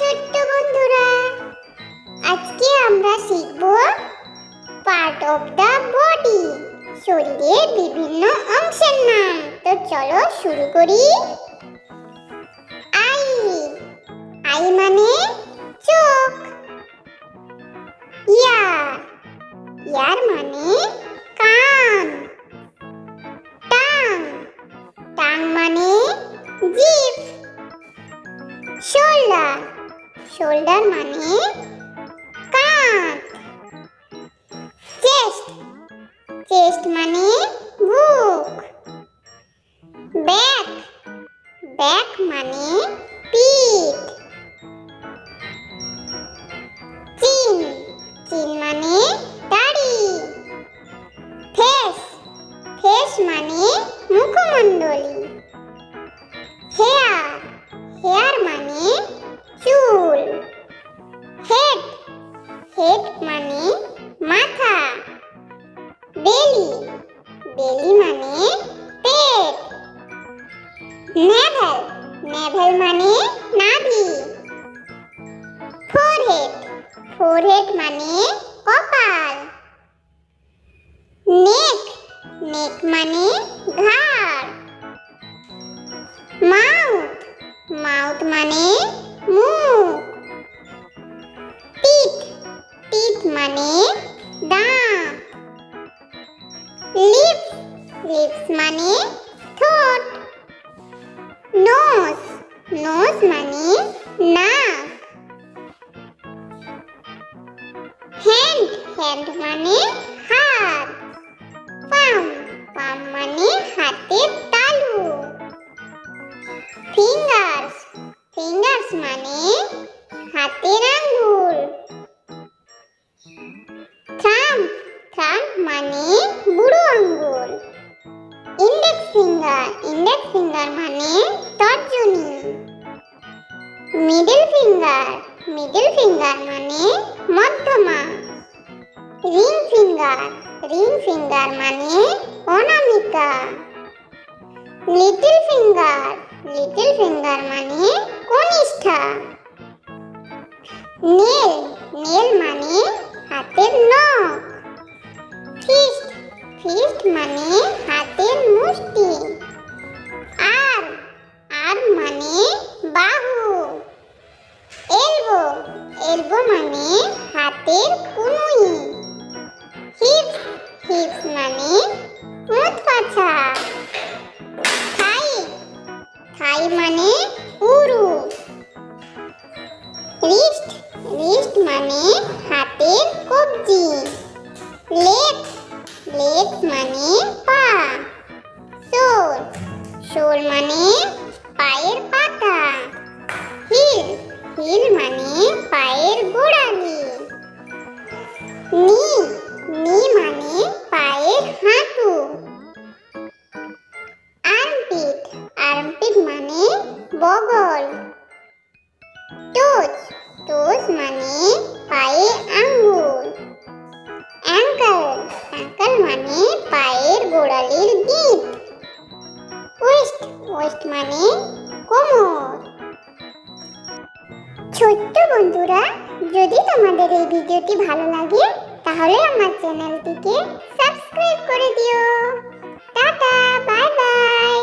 ছোট্ট বন্ধুরা, আজকে আমরা শিখব পার্ট অফ দ্য বডি শরীরের বিভিন্ন অংশের নাম। তো চলো শুরু করি। আই আই মানে চোখ। ইয়ার ইয়ার মানে কান। টাং টাং মানে জিভ শোল্ডার শোল্ডার মানে কাঁধ চেস্ট চেস্ট মানে বুক ব্যাক ব্যাক মানে পিঠ চিন চিন মানে দাড়ি ফেস ফেস মানে মুখমণ্ডলী બેલી માને પેટ નેભલ નેભલ માને નાભી ફોરહેડ ફોરહેડ માને કપાળ નેક નેક માને ઘાટ লিপস লিপস মানে ঠোঁট নোজ নোজ মানে নাক হ্যান্ড হ্যান্ড মানে হাত পাম পাম মানে হাতের তালু ফিঙ্গার্স ফিঙ্গার্স মানে হাতের আঙ্গুল থাম্ব থাম্ব মানে বুড়ো আঙ্গুল ইন্ডেক্স ফিঙ্গার ইন্ডেক্স ফিঙ্গার মানে তর্জনী। মিডল ফিঙ্গার মিডল ফিঙ্গার মানে মধ্যমা। রিং ফিঙ্গার রিং ফিঙ্গার মানে অনামিকা। লিটল ফিঙ্গার লিটল ফিঙ্গার মানে কনিষ্ঠা। নেল নেল মানে হাতের নখ। মানে হাতের মুষ্টি। আর আর মানে বাহু। এলবো এলবো মানে হাতের কুনুই। হিপস হিপস মানে মুখ পাছা। থাই থাই মানে উরু। রিস্ট রিস্ট মানে হাতের কবজি। লেগ মানে পা। সোল সোল মানে পায়ের পাতা। হিল। হিল মানে পায়ের গোড়ালি। নি। নি মানে পায়ের হাঁটু। আর্মপিট। আর্মপিট মানে বগল। টোজ। টোজ মানে পায়ে আঙ্গুল। মানে পায়ের গোড়ালির দিক ওয়েস্ট ওয়েস্ট মানে কোমর। ছোট্ট বন্ধুরা, যদি তোমাদের এই ভিডিওটি ভালো লাগে, তাহলে আমার চ্যানেলটিকে সাবস্ক্রাইব করে দিও। Tata, bye bye.